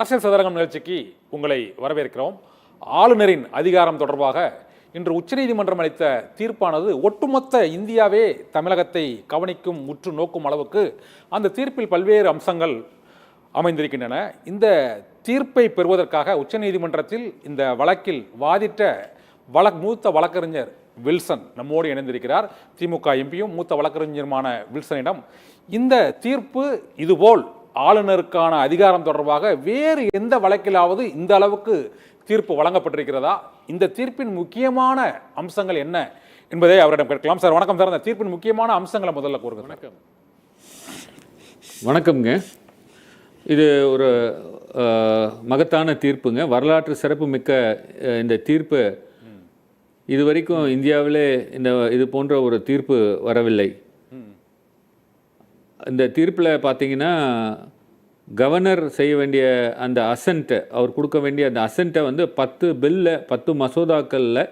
அரசியல் சதுரங்கம் நிகழ்ச்சிக்கு உங்களை வரவேற்கிறோம். ஆளுநரின் அதிகாரம் தொடர்பாக இன்று உச்சநீதிமன்றம் அளித்த தீர்ப்பானது ஒட்டுமொத்த இந்தியாவே தமிழகத்தை கவனிக்கும் முற்று நோக்கும் அளவுக்கு அந்த தீர்ப்பில் பல்வேறு அம்சங்கள் அமைந்திருக்கின்றன. இந்த தீர்ப்பை பெறுவதற்காக உச்சநீதிமன்றத்தில் இந்த வழக்கில் வாதிட்ட வழக் மூத்த வழக்கறிஞர் வில்சன் நம்மோடு இணைந்திருக்கிறார். திமுக எம்பியும் மூத்த வழக்கறிஞருமான வில்சனிடம் இந்த தீர்ப்பு இதுபோல் ஆளுநருக்கான அதிகாரம் தொடர்பாக வேறு எந்த வழக்கிலாவது இந்த அளவுக்கு தீர்ப்பு வழங்கப்பட்டிருக்கிறதா? இந்த தீர்ப்பின் முக்கியமான அம்சங்கள் என்ன என்பதை அவரிடம் கேட்கலாம். சார் வணக்கம் சார். அந்த தீர்ப்பின் முக்கியமான அம்சங்களை முதல்ல கூறுங்க வணக்கம். வணக்கம்ங்க. இது ஒரு மகத்தான தீர்ப்புங்க. வரலாற்று சிறப்புமிக்க அஹ், இந்த தீர்ப்பு. இது வரைக்கும் இந்தியாவிலே இந்த இது போன்ற ஒரு தீர்ப்பு வரவில்லை. இந்த தீர்ப்பில் பார்த்தீங்கன்னா கவர்னர் செய்ய வேண்டிய அந்த அசன்ட்டை அவர் கொடுக்க வேண்டிய அந்த அசன்ட்டை வந்து பத்து பில்ல பத்து மசோதாக்களில்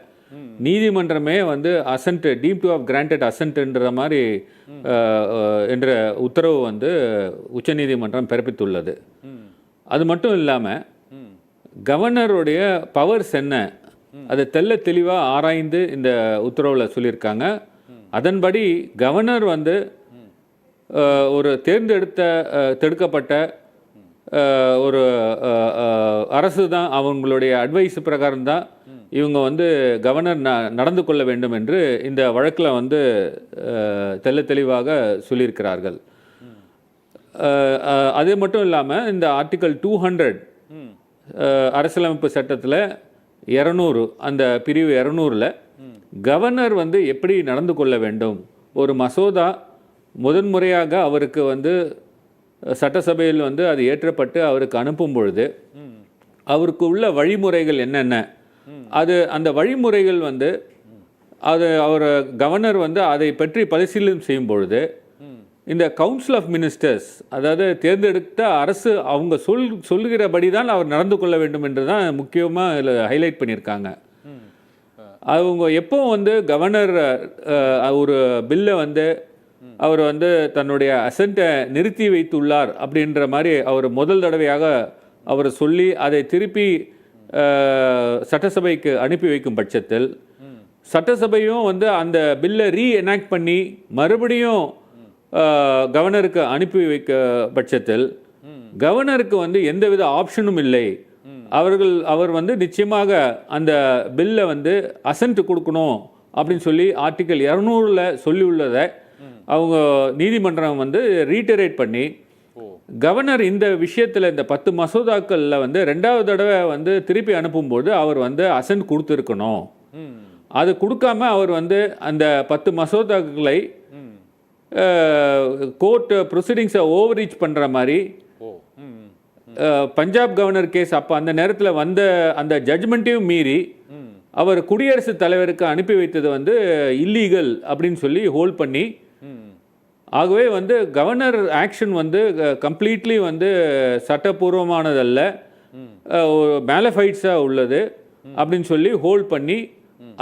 நீதிமன்றமே வந்து assent deemed to of granted அசன்ட்ன்ற மாதிரி என்ற உத்தரவு வந்து உச்சநீதிமன்றம் பிறப்பித்துள்ளது. அது மட்டும் இல்லாமல் கவர்னருடைய பவர்ஸ் என்ன? அதை தெள்ள தெளிவாக ஆராய்ந்து இந்த உத்தரவில் சொல்லியிருக்காங்க. அதன்படி கவர்னர் வந்து ஒரு தேர்ந்தெடுத்த தடுக்கப்பட்ட ஒரு அரசு தான் அவங்களுடைய அட்வைஸ் பிரகாரம் தான் இவங்க வந்து கவர்னர் ந நடந்து கொள்ள வேண்டும் என்று இந்த வழக்கில் வந்து தெல்ல தெளிவாக சொல்லியிருக்கிறார்கள். அது மட்டும் இல்லாமல் இந்த ஆர்டிக்கல் டூ ஹண்ட்ரட் அரசியலமைப்பு சட்டத்தில் இரநூறு அந்த பிரிவு இரநூறில் கவர்னர் வந்து எப்படி நடந்து கொள்ள வேண்டும்? ஒரு மசோதா முதன்முறையாக அவருக்கு வந்து சட்டசபையில் வந்து அது ஏற்றப்பட்டு அவருக்கு அனுப்பும் பொழுது அவருக்கு உள்ள வழிமுறைகள் என்னென்ன? அது அந்த வழிமுறைகள் வந்து அது அவர் கவர்னர் வந்து அதை பற்றி பரிசீலனை செய்யும் பொழுது இந்த கவுன்சில் ஆஃப் மினிஸ்டர்ஸ் அதாவது தேர்ந்தெடுத்த அரசு அவங்க சொல் சொல்லுகிறபடி தான் அவர் நடந்து கொள்ள வேண்டும் என்று தான் முக்கியமாக இதில் ஹைலைட் பண்ணியிருக்காங்க. அவங்க எப்போ வந்து கவர்னர் ஒரு பில்லை வந்து அவர் வந்து தன்னுடைய அசண்ட்டை நிறுத்தி வைத்துள்ளார் அப்படின்ற மாதிரி அவர் முதல் தடவையாக அவர் சொல்லி அதை திருப்பி சட்டசபைக்கு அனுப்பி வைக்கும் பட்சத்தில் சட்டசபையும் வந்து அந்த பில்லை ரீஎனாக்ட் பண்ணி மறுபடியும் கவர்னருக்கு அனுப்பி வைக்க பட்சத்தில் கவர்னருக்கு வந்து எந்தவித ஆப்ஷனும் இல்லை. அவர்கள் அவர் வந்து நிச்சயமாக அந்த பில்லை வந்து அசன்ட் கொடுக்கணும் அப்படின்னு சொல்லி ஆர்டிக்கல் இரநூறுல சொல்லி உள்ளதை அவங்க நீதிமன்றம் வந்து ரீட்டரேட் பண்ணி கவர்னர் இந்த விஷயத்தில் இந்த பத்து மசோதாக்களில் வந்து ரெண்டாவது தடவை வந்து திருப்பி அனுப்பும்போது அவர் வந்து அசன்ட் கொடுத்துருக்கணும். அது கொடுக்காம அவர் வந்து அந்த பத்து மசோதாக்களை கோர்ட் ப்ரொசீடிங்ஸை ஓவர் ரீச் பண்ணுற மாதிரி பஞ்சாப் கவர்னர் கேஸ் அப்போ அந்த நேரத்தில் வந்த அந்த ஜட்ஜ்மெண்ட்டையும் மீறி அவர் குடியரசுத் தலைவருக்கு அனுப்பி வைத்தது வந்து இல்லீகல் அப்படின்னு சொல்லி ஹோல்ட் பண்ணி ஆகவே வந்து கவர்னர் ஆக்ஷன் வந்து கம்ப்ளீட்லி வந்து சட்டப்பூர்வமானதல்ல ஒரு மேலஃபைட்ஸாக உள்ளது அப்படின்னு சொல்லி ஹோல்ட் பண்ணி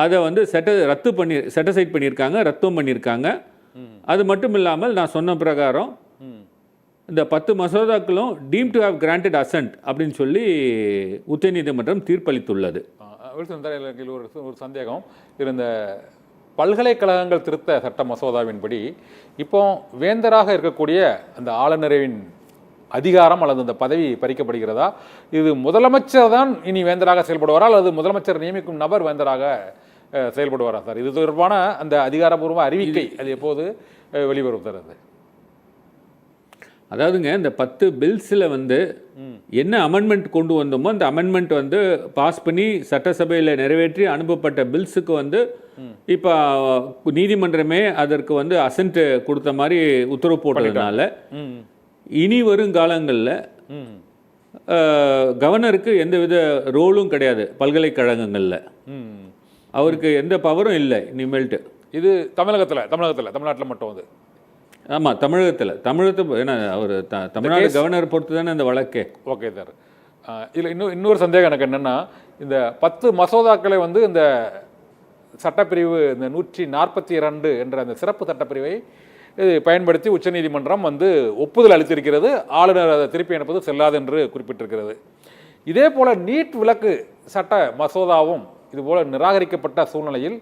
அதை வந்து செட்ட ரத்து பண்ணி செட்டசைட் பண்ணியிருக்காங்க ரத்தம் பண்ணியிருக்காங்க. அது மட்டும் இல்லாமல் நான் சொன்ன பிரகாரம் இந்த பத்து மசோதாக்களும் deemed to have granted assent அப்படின்னு சொல்லி உச்சநீதிமன்றம் தீர்ப்பளித்துள்ளது. வில்சன் ஒரு ஒரு சந்தேகம் இருந்த பல்கலைக்கழகங்கள் திருத்த சட்ட மசோதாவின்படி இப்போ வேந்தராக இருக்கக்கூடிய அந்த ஆளுநரின் அதிகாரம் அல்லது அந்த பதவி பறிக்கப்படுகிறதா? இது முதலமைச்சர் தான் இனி வேந்தராக செயல்படுவாரா? அல்லது முதலமைச்சர் நியமிக்கும் நபர் வேந்தராக செயல்படுவாரா சார்? இது தொடர்பான அந்த அதிகாரப்பூர்வ அறிவிக்கை அது எப்போது வெளிவரும் சார் அது அதாவதுங்க இந்த பத்து பில்ஸில் வந்து என்ன அமெண்ட்மெண்ட் கொண்டு வந்தோமோ அந்த அமெண்ட்மெண்ட் வந்து பாஸ் பண்ணி சட்டசபையில் நிறைவேற்றி அனுப்பப்பட்ட பில்ஸுக்கு வந்து இப்போ நீதிமன்றமே அதற்கு வந்து அசன்ட் கொடுத்த மாதிரி உத்தரவு போட்டதுனால இனி வரும் காலங்களில் ம் கவர்னருக்கு எந்தவித ரோலும் கிடையாது பல்கலைக்கழகங்களில். ம் அவருக்கு எந்த பவரும் இல்லை இனிமேல்ட்டு. இது தமிழகத்தில் தமிழகத்தில் தமிழ்நாட்டில் மட்டும் அது. ஆமாம் தமிழகத்தில். தமிழகத்தை ஏன்னா அவர் த தமிழ்நாடு கவர்னர் பொறுத்து தானே இந்த வழக்கே. Okay sir. இதில் இன்னும் இன்னொரு சந்தேகம் எனக்கு என்னென்னா இந்த பத்து மசோதாக்களை வந்து இந்த சட்டப்பிரிவு இந்த நூற்றி நாற்பத்தி இரண்டு என்ற அந்த சிறப்பு சட்டப்பிரிவை இது பயன்படுத்தி உச்சநீதிமன்றம் வந்து ஒப்புதல் அளித்திருக்கிறது. ஆளுநர் அதை திருப்பி அனுப்பது செல்லாது என்று குறிப்பிட்டிருக்கிறது. இதே போல நீட் விலக்கு சட்ட மசோதாவும் இதுபோல் நிராகரிக்கப்பட்ட சூழ்நிலையில்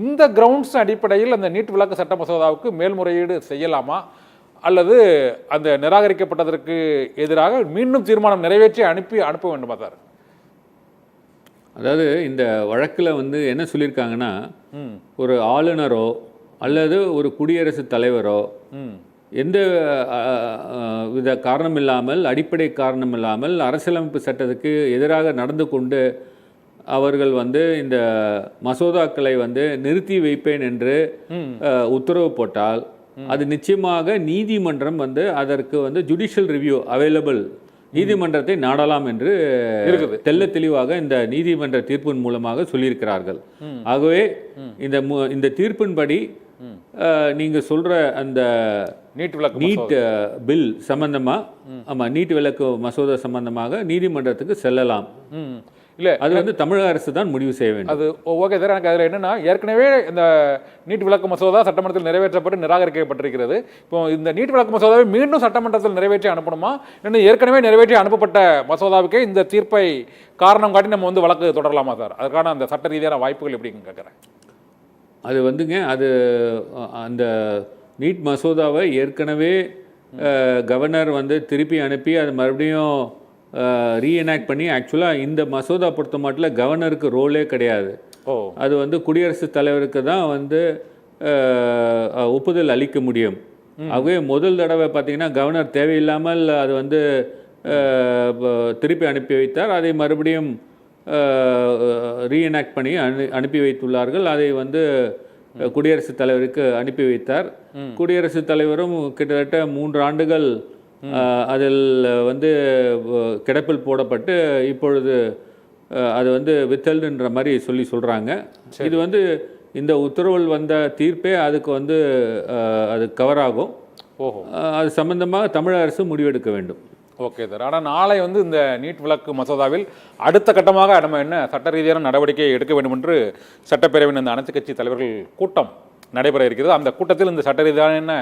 இந்த கிரவுண்ட்ஸ் அடிப்படையில் அந்த நீட் விலக்கு சட்ட மசோதாவுக்கு மேல்முறையீடு செய்யலாமா? அல்லது அந்த நிராகரிக்கப்பட்டதற்கு எதிராக மீண்டும் தீர்மானம் நிறைவேற்றி அனுப்பி அனுப்ப வேண்டுமா சார்? அதாவது இந்த வழக்கில் வந்து என்ன சொல்லியிருக்காங்கன்னா ஒரு ஆளுநரோ அல்லது ஒரு குடியரசுத் தலைவரோ எந்த வித காரணம் இல்லாமல் அடிப்படை காரணம் இல்லாமல் அரசியலமைப்பு சட்டத்துக்கு எதிராக நடந்து கொண்டு அவர்கள் வந்து இந்த மசோதாக்களை வந்து நிறுத்தி வைப்பேன் என்று உத்தரவு போட்டால் அது நிச்சயமாக நீதிமன்றம் வந்து அதற்கு வந்து ஜுடிஷியல் ரிவ்யூ அவைலபிள் நீதிமன்றத்தை நாடலாம் என்று இருக்குது. தெள்ள தெளிவாக இந்த நீதிமன்ற தீர்ப்பின் மூலமாக சொல்லியிருக்கிறார்கள். ஆகவே இந்த இந்த தீர்ப்பின்படி அஹ், நீங்க சொல்ற அந்த நீட் விலக்கு நீட் பில் சம்பந்தமா ஆமா நீட் விலக்கு மசோதா சம்பந்தமாக நீதிமன்றத்துக்கு செல்லலாம். இல்லை அது வந்து தமிழக அரசு தான் முடிவு செய்ய வேண்டும். அது ஓகே சார். எனக்கு அதில் என்னன்னா ஏற்கனவே இந்த நீட் விலக்கு மசோதா சட்டமன்றத்தில் நிறைவேற்றப்பட்டு நிராகரிக்கப்பட்டிருக்கிறது. இப்போ இந்த நீட் விலக்கு மசோதாவை மீண்டும் சட்டமன்றத்தில் நிறைவேற்றி அனுப்பணுமா? இன்னும் ஏற்கனவே நிறைவேற்றி அனுப்பப்பட்ட மசோதாவுக்கே இந்த தீர்ப்பை காரணம் காட்டி நம்ம வந்து வழக்கு தொடரலாமா சார்? அதுக்கான அந்த சட்ட ரீதியான வாய்ப்புகள் எப்படின்னு கேட்குறேன் அது வந்துங்க அது அந்த நீட் மசோதாவை ஏற்கனவே கவர்னர் வந்து திருப்பி அனுப்பி அது மறுபடியும் ரீஎனாக்ட் பண்ணி ஆக்சுவலாக இந்த மசோதா பொறுத்த மட்டும் கவர்னருக்கு ரோலே கிடையாது. அது வந்து குடியரசுத் தலைவருக்கு தான் வந்து ஒப்புதல் அளிக்க முடியும். ஆகவே முதல் தடவை பார்த்தீங்கன்னா கவர்னர் தேவையில்லாமல் அது வந்து திருப்பி அனுப்பி வைத்தார். அதை மறுபடியும் ரீஎனாக்ட் பண்ணி அனு அனுப்பி வைத்துள்ளார்கள். அதை வந்து குடியரசுத் தலைவருக்கு அனுப்பி வைத்தார். குடியரசுத் தலைவரும் கிட்டத்தட்ட மூன்று ஆண்டுகள் அதில் வந்து கிடப்பில் போடப்பட்டு இப்பொழுது அது வந்து வித்தல்ன்ற மாதிரி சொல்லி சொல்கிறாங்க இது வந்து இந்த உத்தரவில் வந்த தீர்ப்பே அதுக்கு வந்து அது கவர் ஆகும். அது சம்பந்தமாக தமிழக அரசு முடிவெடுக்க வேண்டும். Okay sir. ஆனால் நாளை வந்து இந்த நீட் விலக்கு மசோதாவில் அடுத்த கட்டமாக நம்ம என்ன சட்ட ரீதியான நடவடிக்கை எடுக்க வேண்டும் என்று சட்டப்பேரவையின் இந்த அனைத்து கட்சி தலைவர்கள் கூட்டம் நடைபெற இருக்கிறது. அந்த கூட்டத்தில் இந்த சட்ட ரீதியான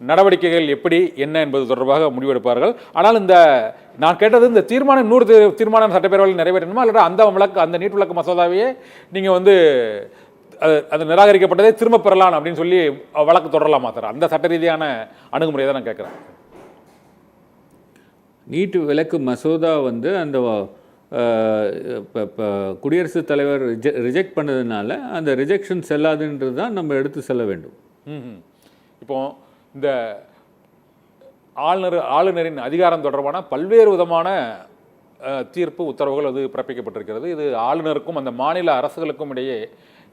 நடவடிக்கைகள் எப்படி என்ன என்பது தொடர்பாக முடிவெடுப்பார்கள். ஆனால் இந்த நான் கேட்டது இந்த தீர்மானம் தீ- தீர்மானம் சட்டப்பேரவையில் நிறைவேற்றணுமா? அல்லது அந்த விளக்கு அந்த நீட் விளக்கு மசோதாவையே நீங்கள் வந்து அது அது நிராகரிக்கப்பட்டதே திரும்ப பெறலாம் அப்படின்னு சொல்லி வழக்கு தொடரலாமா சார்? அந்த சட்ட ரீதியான அணுகுமுறையை தான் நான் கேட்குறேன். நீட் விலக்கு மசோதா வந்து அந்த இப்ப- இப்ப குடியரசுத் தலைவர் ரிஜெக்ட் பண்ணதுனால அந்த ரிஜெக்ஷன் செல்லாதுன்றது தான் நம்ம எடுத்து செல்ல வேண்டும். ம்ஹும். இப்போ இந்த ஆளுநர் ஆளுநரின் அதிகாரம் தொடர்பான பல்வேறு விதமான தீர்ப்பு உத்தரவுகள் அது பிறப்பிக்கப்பட்டிருக்கிறது. இது ஆளுநருக்கும் அந்த மாநில அரசுகளுக்கும் இடையே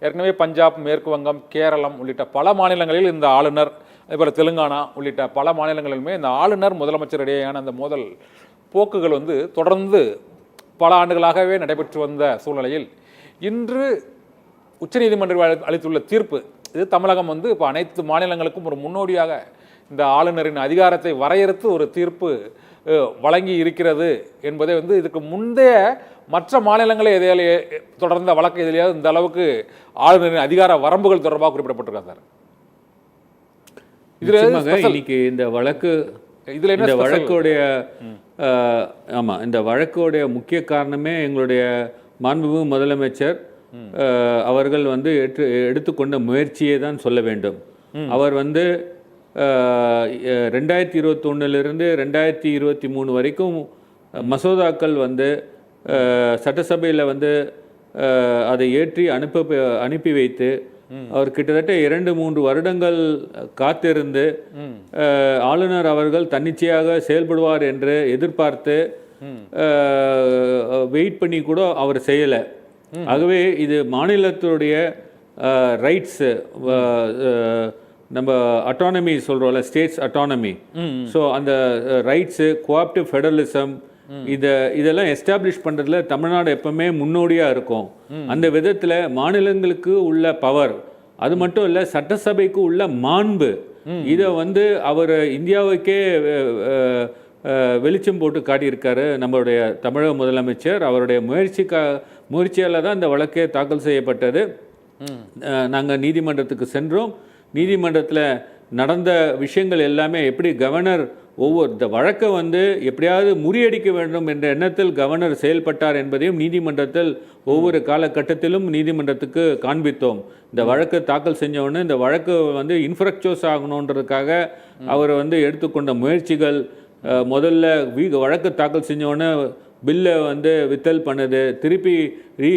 ஏற்கனவே பஞ்சாப் மேற்கு வங்கம் கேரளம் உள்ளிட்ட பல மாநிலங்களில் இந்த ஆளுநர் அதேபோல் தெலுங்கானா உள்ளிட்ட பல மாநிலங்களிலுமே இந்த ஆளுநர் முதலமைச்சர் இடையேயான அந்த மோதல் போக்குகள் வந்து தொடர்ந்து பல ஆண்டுகளாகவே நடைபெற்று வந்த சூழ்நிலையில் இன்று உச்சநீதிமன்றம் அளி- அளித்துள்ள தீர்ப்பு இது தமிழகம் வந்து இப்போ அனைத்து மாநிலங்களுக்கும் ஒரு முன்னோடியாக இந்த ஆளுநரின் அதிகாரத்தை வரையறுத்து ஒரு தீர்ப்பு வழங்கி இருக்கிறது என்பதை வந்து இதுக்கு முந்தைய மற்ற மாநிலங்களே எதையாலே தொடர்ந்த வழக்கு எதிலையாவது இந்த அளவுக்கு ஆளுநரின் அதிகார வரம்புகள் தொடர்பாக குறிப்பிடப்பட்டிருக்கா சார் இதுல. இன்னைக்கு இந்த வழக்கு இதுல இந்த? வழக்குடைய அஹ், ஆமா இந்த வழக்குடைய முக்கிய காரணமே எங்களுடைய மாண்புமிகு முதலமைச்சர் அவர்கள் வந்து ஏற்று எடுத்துக்கொண்ட முயற்சியை தான் சொல்ல வேண்டும். அவர் வந்து ரெண்டாயிரத்தி இருபத்தொன்னுலேருந்து ரெண்டாயிரத்தி இருபத்தி மூணு வரைக்கும் மசோதாக்கள் வந்து சட்டசபையில் வந்து அதை ஏற்றி அனுப்ப அனுப்பி வைத்து அவர் கிட்டத்தட்ட இரண்டு மூன்று வருடங்கள் காத்திருந்து ஆளுநர் அவர்கள் தன்னிச்சையாக செயல்படுவார் என்று எதிர்பார்த்து வெயிட் பண்ணி கூட அவர் செய்யலை. ஆகவே இது மாநிலத்துடைய ரைட்ஸு நம்ம அட்டானமி சொல்கிறோம்ல ஸ்டேட்ஸ் அட்டானமி ஸோ அந்த ரைட்ஸு கோஆப்டிவ் ஃபெடரலிசம் இத இதெல்லாம் எஸ்டாப்ளிஷ் பண்றதுல தமிழ்நாடு எப்பவுமே முன்னோடியா இருக்கும். அந்த விதத்துல மாநிலங்களுக்கு உள்ள பவர் அது மட்டும் இல்ல சட்டசபைக்கு உள்ள மாண்பு. இதை வந்து அவர் இந்தியாவுக்கே வெளிச்சம் போட்டு காட்டியிருக்காரு நம்மளுடைய தமிழக முதலமைச்சர். அவருடைய முயற்சிக்கா முயற்சியால தான் இந்த வழக்கே தாக்கல் செய்யப்பட்டது. அஹ், நாங்க நீதிமன்றத்துக்கு சென்றோம். நீதிமன்றத்துல நடந்த விஷயங்கள் எல்லாமே எப்படி கவர்னர் ஒவ்வொரு இந்த வழக்கை வந்து எப்படியாவது முறியடிக்க வேண்டும் என்ற எண்ணத்தில் கவர்னர் செயல்பட்டார் என்பதையும் நீதிமன்றத்தில் ஒவ்வொரு காலகட்டத்திலும் நீதிமன்றத்துக்கு காண்பித்தோம். இந்த வழக்கு தாக்கல் செஞ்ச உடனே இந்த வழக்கு வந்து இன்ஃப்ரக்சோஸ் ஆகணுன்றதுக்காக அவர் வந்து எடுத்துக்கொண்ட முயற்சிகள் முதல்ல வீ வழக்கு தாக்கல் செஞ்ச உடனே பில்லை வந்து வித்தல் பண்ணுது. திருப்பி ரீ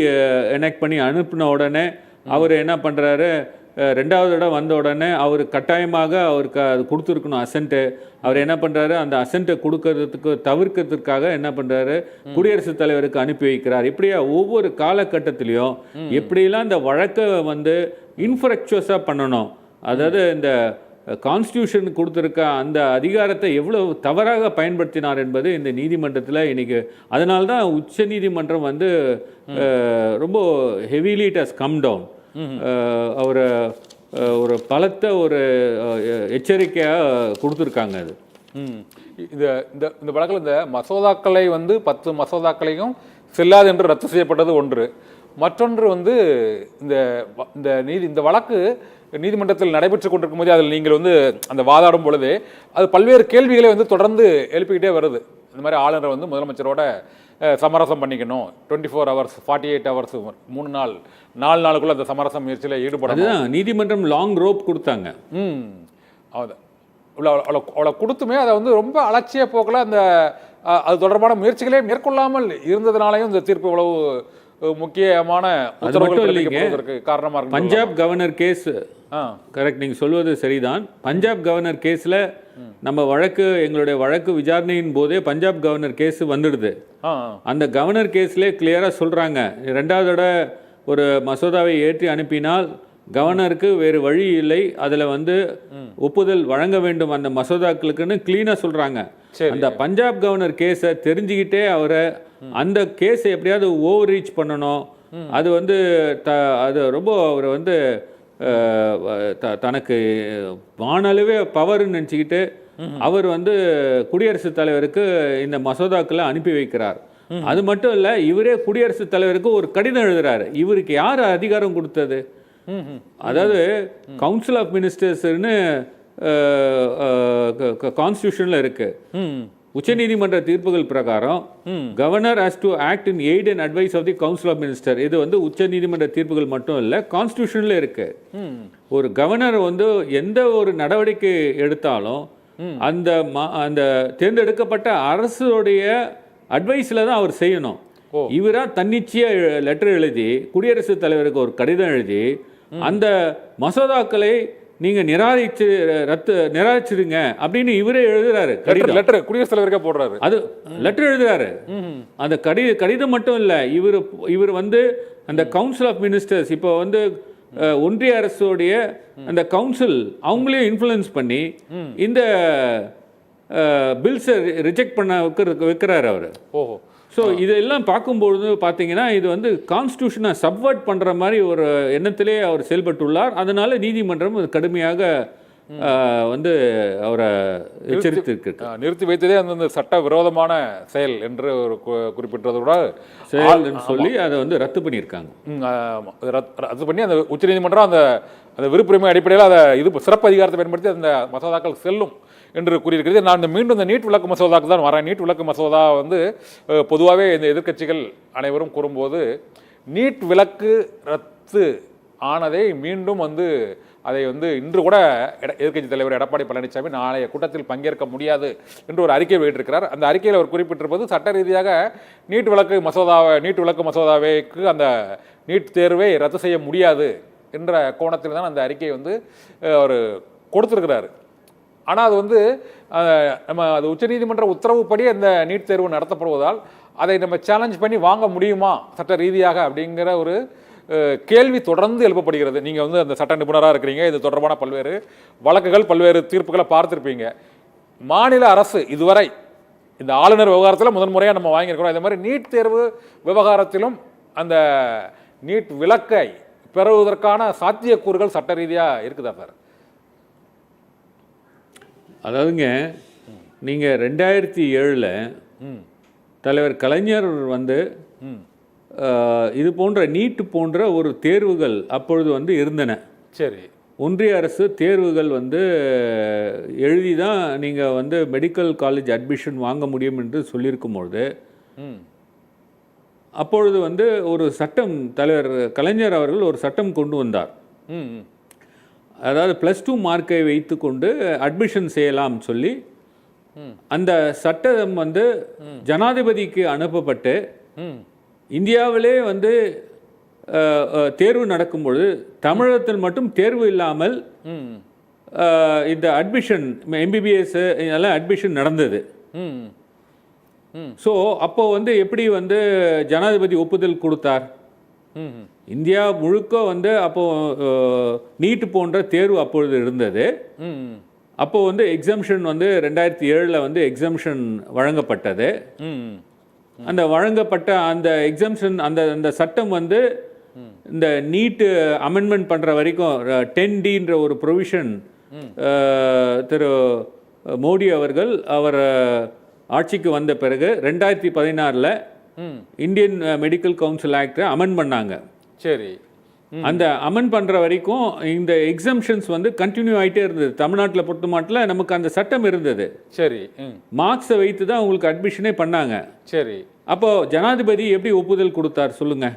எனெக்ட் பண்ணி அனுப்பின உடனே அவர் என்ன பண்ணுறாரு ரெண்டாவது இடம் வந்த உடனே அவர் கட்டாயமாக அவருக்கு அது கொடுத்துருக்கணும் அசன்ட்டு அவர் என்ன பண்ணுறாரு அந்த அசன்ட்டை கொடுக்கறதுக்கு தவிர்க்கிறதுக்காக என்ன பண்ணுறாரு குடியரசுத் தலைவருக்கு அனுப்பி வைக்கிறார். இப்படியா ஒவ்வொரு காலகட்டத்திலையும் எப்படியெல்லாம் இந்த வழக்கை வந்து இன்ஃப்ரக்சுவஸாக பண்ணணும். அதாவது இந்த கான்ஸ்டியூஷன் கொடுத்துருக்க அந்த அதிகாரத்தை எவ்வளவு தவறாக பயன்படுத்தினார் என்பது இந்த நீதிமன்றத்தில் இன்னைக்கு அதனால தான் உச்ச நீதிமன்றம் வந்து ரொம்ப heavily it has come down ah, ஒரு பலத்த ஒரு எச்சரிக்கையாக கொடுத்துருக்காங்க அது. இந்த இந்த இந்த வழக்கில் இந்த மசோதாக்களை வந்து பத்து மசோதாக்களையும் செல்லாது என்று ரத்து செய்யப்பட்டது ஒன்று. மற்றொன்று வந்து இந்த இந்த நீதி இந்த வழக்கு நீதிமன்றத்தில் நடைபெற்று கொண்டிருக்கும் போது அதில் நீங்கள் வந்து அந்த வாதாடும் பொழுது அது பல்வேறு கேள்விகளை வந்து தொடர்ந்து எழுப்பிக்கிட்டே வருது. இந்த மாதிரி ஆளுநர் வந்து முதலமைச்சரோட சமரசம் பண்ணிக்கணும். Twenty four hours forty eight hours மூணு நாள் நாலு நாளுக்குள்ள அந்த சமரசம் முயற்சியில் ஈடுபடணும். நீதிமன்றம் லாங் ரோப் கொடுத்தாங்க. ம். அவ்வளோ அவ்வளோ அவ்வளோ கொடுத்துமே அதை வந்து ரொம்ப அலட்சிய போக்கில் அந்த அது தொடர்பான முயற்சிகளே மேற்கொள்ளாமல் இருந்ததுனாலையும் இந்த தீர்ப்பு இவ்வளவு முக்கியமான உத்தரவுகள் இல்லைங்க. காரணமாக இருக்கு பஞ்சாப் கவர்னர் கேஸ் கரெக்ட் நீங்கள் சொல்வது சரிதான். பஞ்சாப் கவர்னர் கேஸில் நம்ம வழக்கு எங்களுடைய வழக்கு விசாரணையின் போதே பஞ்சாப் கவர்னர் கேஸ் வந்துடுது. அந்த கவர்னர் கேஸ்லேயே கிளியராக சொல்கிறாங்க ரெண்டாவது தடவை ஒரு மசோதாவை ஏற்றி அனுப்பினால் கவர்னருக்கு வேறு வழி இல்லை. அதில் வந்து ஒப்புதல் வழங்க வேண்டும் அந்த மசோதாக்களுக்குன்னு க்ளீனாக சொல்கிறாங்க. அந்த பஞ்சாப் கவர்னர் கேஸை தெரிஞ்சுக்கிட்டே அவரை அந்த கேஸை எப்படியாவது ஓவர் ரீச் பண்ணணும் அது வந்து த அது ரொம்ப அவர் வந்து த- தனக்கு வானளவே பவர்னு நினச்சிக்கிட்டு அவர் வந்து குடியரசுத் தலைவருக்கு இந்த மசோதாக்களை அனுப்பி வைக்கிறார். அது மட்டும் இல்லை இவரே குடியரசுத் தலைவருக்கு ஒரு கடிதம் எழுதுறாரு. இவருக்கு யார் அதிகாரம் கொடுத்தது? அதாவது கவுன்சில் ஆஃப் மினிஸ்டர்ஸ்னு கான்ஸ்டியூஷனில் இருக்கு. ம். உச்சநீதிமன்ற தீர்ப்புகள் பிரகாரம் governor has to act in aid and advice of the council of minister இது வந்து உச்சநீதிமன்ற தீர்ப்புகள் மட்டும் இல்லை கான்ஸ்டியூஷனில் இருக்கு. ஒரு கவர்னர் வந்து எந்த ஒரு நடவடிக்கை எடுத்தாலும் அந்த அந்த தேர்ந்தெடுக்கப்பட்ட அரசுடைய அட்வைஸில் தான் அவர் செய்யணும். ஓ. இவரா தன்னிச்சையா லெட்டர் எழுதி குடியரசுத் தலைவருக்கு ஒரு கடிதம் எழுதி அந்த மசோதாக்களை நீங்க நிராகரிச்சு ரத்து நிராகரிச்சிடுங்க அப்படின்னு இவரே எழுதுறாரு கடிதம். லெட்டர் குடியரசுத் தலைவருக்கே போடுறாரு. அது லெட்டர் எழுதுறாரு. அந்த கடி கடிதம் மட்டும் இல்லை இவர் இவர் வந்து அந்த கவுன்சில் ஆஃப் மினிஸ்டர்ஸ் இப்போ வந்து ஒன்றிய அரசுடைய அந்த கவுன்சில் அவங்களையும் இன்ஃப்ளூயன்ஸ் பண்ணி இந்த பில்ஸை ரிஜெக்ட் பண்ண வைக்கிற வைக்கிறாரு அவர். ஓஹோ. ஸோ இதெல்லாம் பார்க்கும்பொழுது பார்த்தீங்கன்னா இது வந்து கான்ஸ்டியூஷனை சப்வர்ட் பண்ணுற மாதிரி ஒரு எண்ணத்திலே அவர் செயல்பட்டுள்ளார். அதனால நீதிமன்றம் அது கடுமையாக வந்து அவரை எச்சரித்திருக்கு நிறுத்தி வைத்ததே அந்த சட்ட விரோதமான செயல் என்று ஒரு குறிப்பிட்டதோட செயல்னு சொல்லி அதை வந்து ரத்து பண்ணியிருக்காங்க. ரத்து பண்ணி அந்த உச்சநீதிமன்றம் அந்த அந்த விருப்புரிமை அடிப்படையில் அதை இது சிறப்பு அதிகாரத்தை பயன்படுத்தி அந்த மசோதாக்கள் செல்லும். என்று கூறியிருக்கிறது. நான் மீண்டும் இந்த நீட் விளக்கு மசோதாவுக்கு தான் வரேன். நீட் விளக்கு மசோதா வந்து பொதுவாகவே இந்த எதிர்க்கட்சிகள் அனைவரும் கூறும்போது நீட் விளக்கு ரத்து ஆனதை மீண்டும் வந்து அதை வந்து இன்று கூட எட- எதிர்க்கட்சி தலைவர் எடப்பாடி பழனிசாமி நாளைய கூட்டத்தில் பங்கேற்க முடியாது என்று ஒரு அறிக்கை வெளியிட்டிருக்கிறார். அந்த அறிக்கையில் அவர் குறிப்பிட்டிருப்பது சட்ட ரீதியாக நீட் விளக்கு மசோதாவை நீட் விளக்கு மசோதாவைக்கு அந்த நீட் தேர்வை ரத்து செய்ய முடியாது என்ற கோணத்தில் தான் அந்த அறிக்கையை வந்து அவர் கொடுத்துருக்கிறாரு. ஆனால் அது வந்து நம்ம அது உச்சநீதிமன்ற உத்தரவுப்படி அந்த நீட் தேர்வு நடத்தப்படுவதால் அதை நம்ம சேலஞ்ச் பண்ணி வாங்க முடியுமா சட்ட ரீதியாக அப்படிங்கிற ஒரு கேள்வி தொடர்ந்து எழுப்பப்படுகிறது. நீங்கள் வந்து அந்த சட்ட நிபுணராக இருக்கிறீங்க. இது தொடர்பான பல்வேறு வழக்குகள் பல்வேறு தீர்ப்புகளை பார்த்துருப்பீங்க. மாநில அரசு இதுவரை இந்த ஆளுநர் விவகாரத்தில் முதன்முறையாக நம்ம வாங்கியிருக்கிறோம். இதே மாதிரி நீட் தேர்வு விவகாரத்திலும் அந்த நீட் விலக்கை பெறுவதற்கான சாத்தியக்கூறுகள் சட்ட ரீதியாக இருக்குதா சார்? அதாவதுங்க நீங்கள் ரெண்டாயிரத்தி ஏழில் தலைவர் கலைஞர் வந்து இது போன்ற நீட்டு போன்ற ஒரு தேர்வுகள் அப்பொழுது வந்து இருந்தன. சரி. ஒன்றிய அரசு தேர்வுகள் வந்து எழுதி தான் நீங்கள் வந்து மெடிக்கல் காலேஜ் அட்மிஷன் வாங்க முடியும் என்று சொல்லியிருக்கும்பொழுது அப்பொழுது வந்து ஒரு சட்டம் தலைவர் கலைஞர் அவர்கள் ஒரு சட்டம் கொண்டு வந்தார். அதாவது ப்ளஸ் டூ மார்க்கை வைத்துக்கொண்டு அட்மிஷன் செய்யலாம் சொல்லி. அந்த சட்டம் வந்து ஜனாதிபதிக்கு அனுப்பப்பட்டு இந்தியாவிலே வந்து தேர்வு நடக்கும்பொழுது தமிழகத்தில் மட்டும் தேர்வு இல்லாமல் இந்த அட்மிஷன் எம்பிபிஎஸ் எல்லாம் அட்மிஷன் நடந்தது. ஸோ அப்போ வந்து எப்படி வந்து ஜனாதிபதி ஒப்புதல் கொடுத்தார்? இந்தியா முழுக்க வந்து அப்போ நீட் போன்ற தேர்வு அப்பொழுது இருந்தது. அப்போது அப்போ வந்து எக்ஸம்ஷன் வந்து ரெண்டாயிரத்தி ஏழில் வந்து எக்ஸம்ஷன் வழங்கப்பட்டது. அந்த வழங்கப்பட்ட அந்த எக்ஸம்ஷன் அந்த அந்த சட்டம் வந்து இந்த நீட்டு அமெண்ட்மெண்ட் பண்ணுற வரைக்கும் டென் டின்ற ஒரு ப்ரொவிஷன் திரு மோடி அவர்கள் அவர் ஆட்சிக்கு வந்த பிறகு ரெண்டாயிரத்தி பதினாறில் இந்தியன் மெடிக்கல் கவுன்சில் ஆக்டை அமெண்ட் பண்ணாங்க. சரி. அந்த அமெண்ட் பண்ணுற வரைக்கும் இந்த எக்ஸம்ஷன்ஸ் வந்து கண்டினியூ ஆகிட்டே இருந்தது. தமிழ்நாட்டில் பொறுத்த மாட்டில் நமக்கு அந்த சட்டம் இருந்தது. சரி. மார்க்ஸை வைத்து தான் உங்களுக்கு அட்மிஷனே பண்ணாங்க. சரி. அப்போ ஜனாதிபதி எப்படி ஒப்புதல் கொடுத்தார் சொல்லுங்க.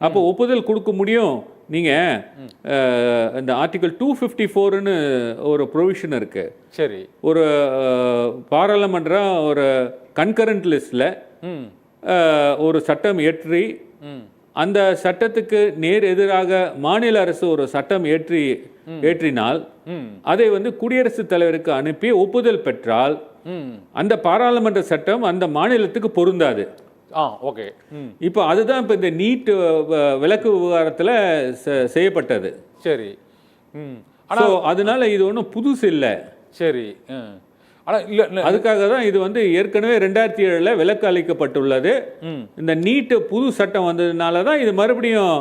அப்போ ஒப்புதல் கொடுக்க முடியும். நீங்கள் இந்த ஆர்டிகல் டூ ஃபிஃப்டி ஃபோர்னு ஒரு ப்ரொவிஷன் இருக்கு. சரி. ஒரு அஹ், பாராளுமன்றம் ஒரு கன்கரண்ட் லிஸ்டில் ம். ஒரு சட்டம் இயற்றி அந்த சட்டத்துக்கு நேர் எதிராக மாநில அரசு ஒரு சட்டம் ஏற்றி ஏற்றினால் அதை வந்து குடியரசுத் தலைவருக்கு அனுப்பி ஒப்புதல் பெற்றால் அந்த பாராளுமன்ற சட்டம் அந்த மாநிலத்துக்கு பொருந்தாது. ஆ ஓகே. இப்போ அதுதான் இப்போ இந்த நீட் விலக்கு விவகாரத்தில் செய்யப்பட்டது. சரி. ஸோ அதனால இது ஒன்றும் புதுசு இல்லை சரி ஆனால் இல்லை இல்லை. அதுக்காக தான் இது வந்து ஏற்கனவே ரெண்டாயிரத்தி ஏழில் விலக்கு அளிக்கப்பட்டுள்ளது. இந்த நீட்டு புது சட்டம் வந்ததுனால தான் இது மறுபடியும்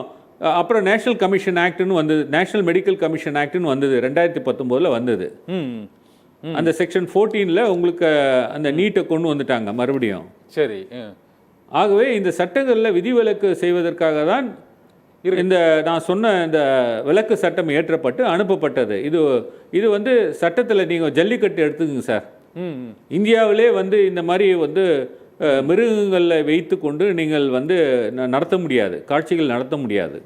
அப்புறம் நேஷனல் கமிஷன் ஆக்ட்னு வந்தது நேஷனல் மெடிக்கல் கமிஷன் ஆக்ட்னு வந்தது ரெண்டாயிரத்தி பத்தொம்போதில் வந்தது. அந்த செக்ஷன் ஃபோர்டீனில் உங்களுக்கு அந்த நீட்டை கொண்டு வந்துட்டாங்க மறுபடியும். சரி ஆகவே இந்த சட்டங்களில் விதிவிலக்கு செய்வதற்காக தான் இந்த நான் சொன்ன இந்த விலக்கு சட்டம் இயற்றப்பட்டு அனுப்பப்பட்டது. இது இது வந்து சட்டத்தில் நீங்கள் ஜல்லிக்கட்டு எடுத்துக்கங்க சார். இந்தியாவிலே வந்து இந்த மாதிரி வந்து மிருகங்களை வைத்து கொண்டு நீங்கள் வந்து நடத்த முடியாது. காட்சிகள் நடத்த முடியாது.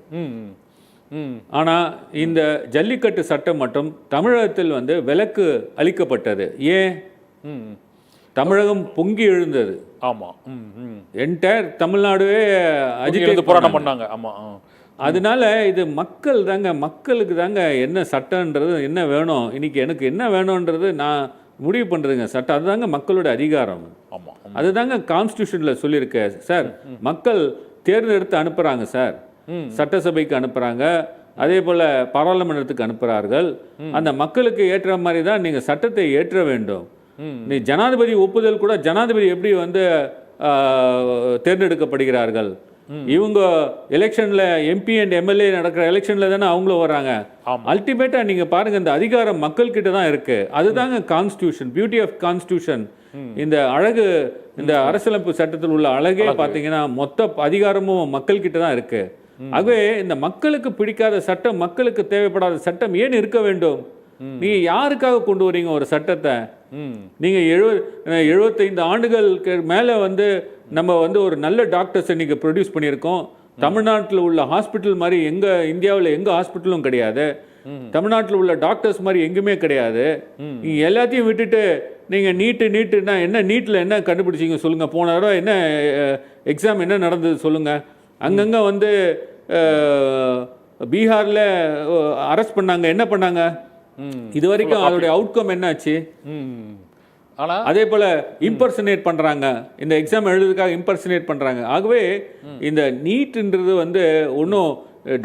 ஆனால் இந்த ஜல்லிக்கட்டு சட்டம் மட்டும் தமிழகத்தில் வந்து விலக்கு அளிக்கப்பட்டது. ஏன்? தமிழகம் பொங்கி எழுந்தது. ஆமாம் ம் ம். என்டையர் தமிழ்நாடுவே அஜித் போராட்டம் பண்ணாங்க. ஆமாம் அதனால இது மக்கள் தாங்க மக்களுக்கு தாங்க என்ன சட்டன்றது என்ன வேணும்? இன்னைக்கு எனக்கு என்ன வேணுன்றது நான் முடிவு பண்ணுறதுங்க சட்டம் அதுதாங்க மக்களோட அதிகாரம். ஆமாம் அதுதாங்க கான்ஸ்டியூஷனில் சொல்லியிருக்க சார். மக்கள் தேர்ந்தெடுத்து அனுப்புகிறாங்க சார். சட்டசபைக்கு அனுப்புகிறாங்க அதே போல் பாராளுமன்றத்துக்கு அனுப்புகிறார்கள் அந்த மக்களுக்கு ஏற்ற மாதிரி தான் நீங்கள் சட்டத்தை ஏற்ற வேண்டும். நீ ஜனாதிபதி ஒப்புதல் கூட ஜனாதிபதி எப்படி வந்து தேர்ந்தெடுக்கப்படுகிறார்கள்? இவங்க எலெக்ஷனில் எம்பி அண்ட் எம்எல்ஏ நடக்கிற எலெக்ஷனில் தானே அவங்களும் வராங்க ஆமா. அல்டிமேட்டாக நீங்கள் பாருங்கள் இந்த அதிகாரம் மக்கள்கிட்ட தான் இருக்குது அதுதாங்க கான்ஸ்டியூஷன் பியூட்டி ஆஃப் கான்ஸ்டியூஷன் இந்த அழகு இந்த அரசியலமைப்பு சட்டத்தில் உள்ள அழகே பார்த்தீங்கன்னா மொத்த அதிகாரமும் மக்கள்கிட்ட தான் இருக்கு. ஆகவே இந்த மக்களுக்கு பிடிக்காத சட்டம் மக்களுக்கு தேவைப்படாத சட்டம் ஏன் இருக்க வேண்டும்? நீங்க யாருக்காக கொண்டு வரீங்க ஒரு சட்டத்தை? நீங்க எழுபது எழுபத்தைந்து ஆண்டுகளுக்கு மேல வந்து நம்ம வந்து ஒரு நல்ல டாக்டர்ஸ் இன்னைக்கு ப்ரொடியூஸ் பண்ணியிருக்கோம். தமிழ்நாட்டில் உள்ள ஹாஸ்பிட்டல் மாதிரி எங்க இந்தியாவில் எங்க ஹாஸ்பிட்டலும் கிடையாது. தமிழ்நாட்டில் உள்ள டாக்டர்ஸ் மாதிரி எங்குமே கிடையாது. நீங்க எல்லாத்தையும் விட்டுட்டு நீங்க நீட்டு நீட்டுனா என்ன நீட்டில் என்ன கண்டுபிடிச்சீங்க சொல்லுங்க. போன தடவை என்ன எக்ஸாம் என்ன நடந்தது சொல்லுங்க. அங்கங்க வந்து பீகார்ல அரெஸ்ட் பண்ணாங்க. என்ன பண்ணாங்க? இது வரைக்கும் அதோடைய அவுட்கம் என்னாச்சு? ஆனால் அதே போல இம்பர்சனேட் பண்றாங்க. இந்த எக்ஸாம் எழுதுறதுக்காக இம்பர்சனேட் பண்றாங்க. ஆகவே இந்த நீட்ன்றது வந்து ஒன்றும்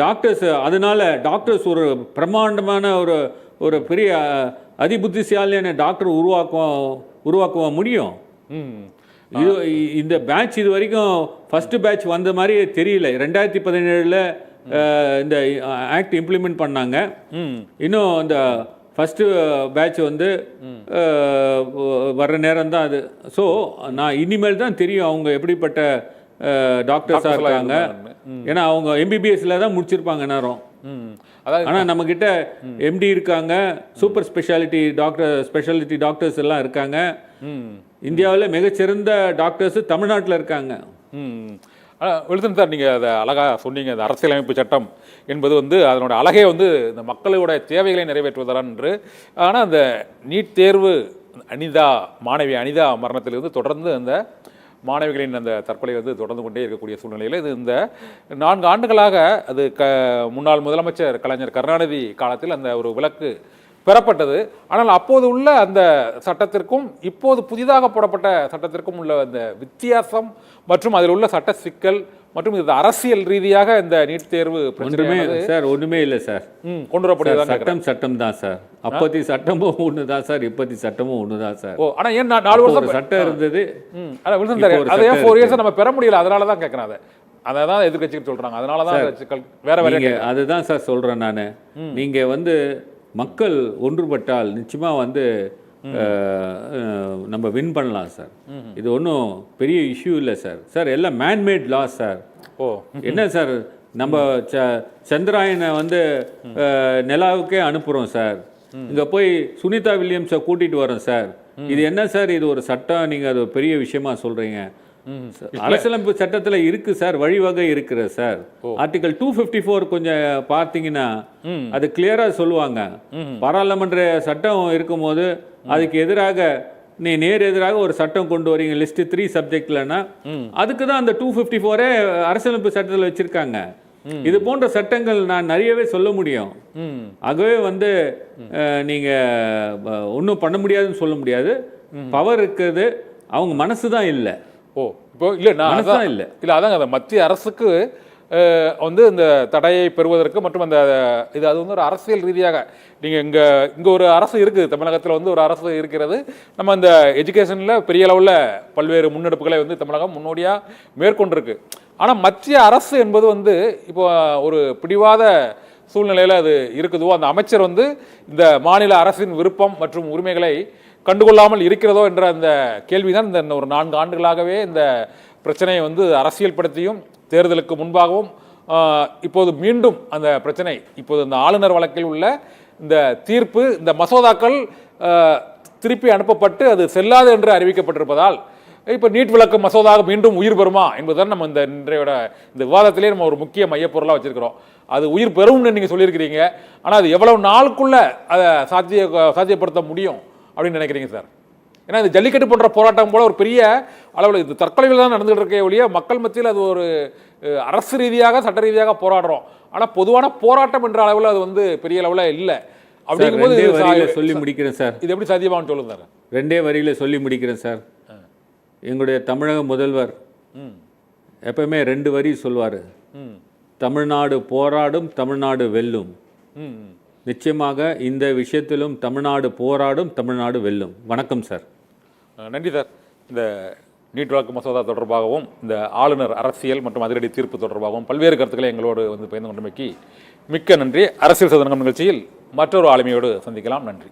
டாக்டர்ஸ் அதனால டாக்டர்ஸ் ஒரு பிரம்மாண்டமான ஒரு ஒரு பெரிய அதிபுத்திசாலியான டாக்டர் உருவாக்க உருவாக்க முடியும். இது இந்த பேட்ச் இது வரைக்கும் ஃபர்ஸ்ட் பேட்ச் வந்த மாதிரி தெரியல. ரெண்டாயிரத்தி பதினேழில் இந்த ஆக்ட் இம்ப்ளிமெண்ட் பண்ணாங்க. இன்னும் இந்த ஃபஸ்ட்டு பேட்ச் வந்து அஹ், வர்ற நேரம் தான் அது. ஸோ நான் இனிமேல் தான் தெரியும் அவங்க எப்படிப்பட்ட டாக்டர்ஸாக Doctors-ஆ இருக்காங்க. ஏன்னா அவங்க எம்பிபிஎஸ்ல தான் முடிச்சிருப்பாங்க நேரம். ம் அதாவது ஆனா நம்ம கிட்ட எம்டி இருக்காங்க. Super speciality doctor speciality doctors எல்லாம் இருக்காங்க. இந்தியாவில் மிகச்சிறந்த டாக்டர்ஸ் தமிழ்நாட்டில் இருக்காங்க. ம் சார் நீங்கள் அதை அழகாக சொன்னீங்க. அந்த அரசியலமைப்பு சட்டம் என்பது வந்து அதனோட அழகே வந்து இந்த மக்களோட தேவைகளை நிறைவேற்றுவதுதான் என்று ஆனால் அந்த நீட் தேர்வு அனிதா மாணவி அனிதா மரணத்திலிருந்து தொடர்ந்து அந்த மாணவிகளின் அந்த தற்கொலை வந்து தொடர்ந்து கொண்டே இருக்கக்கூடிய சூழ்நிலையில் இது இந்த நான்கு ஆண்டுகளாக அது க முன்னாள் முதலமைச்சர் கலைஞர் கருணாநிதி காலத்தில் அந்த ஒரு விளக்கு பெறப்பட்டது. ஆனால் அப்போது உள்ள அந்த சட்டத்திற்கும் இப்போது புதிதாக போடப்பட்ட சட்டத்திற்கும் உள்ள அந்த வித்தியாசம் மற்றும் அதில் உள்ள சட்ட சிக்கல் மற்றும் இது அரசியல் ரீதியாக இந்த நீட் தேர்வு ஒன்றுமே சார் ஒண்ணுமே இல்லை சார். ம், கொண்டு வரப்படுவதாக சட்டம் சட்டம் தான் சார். அப்பத்தி சட்டமும் ஒன்று தான் சார் இப்பத்தி சட்டமும் ஒன்று தான் சார். ஓ ஆனால் ஏன் நாலு வருஷம் சட்டம் இருந்தது. ம் விழுந்தம் இப்போ சார் அதே சட்டம் ஃபோர். இயர்ஸ் நம்ம பெற முடியல? அதனால தான் கேட்குறேன் அதை. அதை தான் எதிர்கட்சிகள் சொல்றாங்க. அதனால தான் வேற வேற அதுதான் சார் சொல்றேன் நான். நீங்க வந்து மக்கள் ஒன்றுபட்டால் நிச்சயமா வந்து நம்ம வின் பண்ணலாம் சார் இது ஒன்றும் பெரிய இஷ்யூ இல்லை சார் சார் எல்லாம் மேன்மேட் லாஸ் சார் ஓ. என்ன சார் நம்ம ச- சந்திராயனை வந்து நிலாவுக்கே அனுப்புறோம் சார் இங்க போய் சுனிதா வில்லியம்ஸை கூட்டிட்டு வரோம் சார் இது என்ன சார் இது ஒரு சட்டம் நீங்க அது பெரிய விஷயமா சொல்றீங்க. அரசியலமைப்பு சட்டத்துல இருக்கு சார் வழிவகை இருக்குது sir. Article two fifty four கொஞ்சம் பார்த்தீங்கன்னா அது கிளியரா சொல்லுவாங்க. பாராளுமன்ற சட்டம் இருக்கும்போது அதுக்கு எதிராக நீ நேர் எதிராக ஒரு சட்டம் கொண்டு வரீங்க லிஸ்ட் த்ரீ சப்ஜெக்ட்லன்னா அதுக்கு தான் அந்த டூ ஃபிஃப்டி ஃபோரே அரசியலமைப்பு சட்டத்தில் வச்சிருக்காங்க. இது போன்ற சட்டங்கள் நான் நிறையவே சொல்ல முடியும். ஆகவே வந்து நீங்க ஒன்றும் பண்ண முடியாதுன்னு சொல்ல முடியாது. பவர் இருக்குது அவங்க மனசு தான் இல்லை. ஓ இப்போ இல்லை நான் அதான் இல்ல. இல்லை அதாங்க அந்த மத்திய அரசுக்கு வந்து இந்த தடையை பெறுவதற்கு மற்றும் அந்த இது அது வந்து ஒரு அரசியல் ரீதியாக நீங்கள் இங்கே இங்கே ஒரு அரசு இருக்குது தமிழகத்தில் வந்து ஒரு அரசு இருக்கிறது நம்ம இந்த எஜுகேஷனில் பெரிய அளவில் பல்வேறு முன்னெடுப்புகளை வந்து தமிழகம் முன்னோடியாக மேற்கொண்டிருக்கு ஆனால் மத்திய அரசு என்பது வந்து இப்போ ஒரு பிடிவாத சூழ்நிலையில் அது இருக்குதோ அந்த அமைச்சர் வந்து இந்த மாநில அரசின் விருப்பம் மற்றும் உரிமைகளை கண்டுகொள்ளாமல் இருக்கிறதோ என்ற அந்த கேள்விதான் இந்த ஒரு நான்கு ஆண்டுகளாகவே இந்த பிரச்சனையை வந்து அரசியல்படுத்தியும் தேர்தலுக்கு முன்பாகவும் இப்போது மீண்டும் அந்த பிரச்சனை இப்போது இந்த ஆளுநர் வழக்கில் உள்ள இந்த தீர்ப்பு இந்த மசோதாக்கள் திருப்பி அனுப்பப்பட்டு அது செல்லாது என்று அறிவிக்கப்பட்டிருப்பதால் இப்போ நீட் விளக்கு மசோதாக மீண்டும் உயிர் பெறுமா என்பதுதான் நம்ம இந்த இன்றையோட இந்த விவாதத்திலே நம்ம ஒரு முக்கிய மையப்பொருளாக வச்சுருக்கிறோம். அது உயிர் பெறும்னு நீங்கள் சொல்லியிருக்கிறீங்க. ஆனால் அது எவ்வளவு நாளுக்குள்ளே அதை சாத்திய சாத்தியப்படுத்த முடியும்? அப்படின்னு நினைக்கிறீங்க சார். ஏன்னா இது ஜல்லிக்கட்டு போன்ற போராட்டம் போல ஒரு பெரிய அளவில் இது தற்கொலைகள் தான் நடந்துகிட்டு இருக்கே ஒழிய மக்கள் மத்தியில் அது ஒரு அரசு ரீதியாக சட்ட ரீதியாக போராடுறோம். ஆனால் பொதுவான போராட்டம் என்ற அளவில் அது வந்து பெரிய அளவில் இல்லை. அப்படிங்கும்போது வரியில சா- சொல்லி முடிக்கிறேன் சார். இது எப்படி சாத்தியமான்னு சொல்லுங்க சார். ரெண்டே வரியில சொல்லி முடிக்கிறேன் சார். எங்களுடைய தமிழக முதல்வர் ம். எப்பவுமே ரெண்டு வரி சொல்வார். ம். தமிழ்நாடு போராடும் தமிழ்நாடு வெல்லும். நிச்சயமாக இந்த விஷயத்திலும் தமிழ்நாடு போராடும் தமிழ்நாடு வெல்லும். வணக்கம் சார். நன்றி சார். இந்த நீட் வாக்கு மசோதா தொடர்பாகவும் இந்த ஆளுநர் அரசியல் மற்றும் அதிரடி தீர்ப்பு தொடர்பாகவும் பல்வேறு கருத்துக்களை எங்களோடு வந்து பகிர்ந்து கொண்டமைக்கு மிக்க நன்றி. அரசியல் சதனகம் நிகழ்ச்சியில் மற்றொரு ஆளுமையோடு சந்திக்கலாம். நன்றி.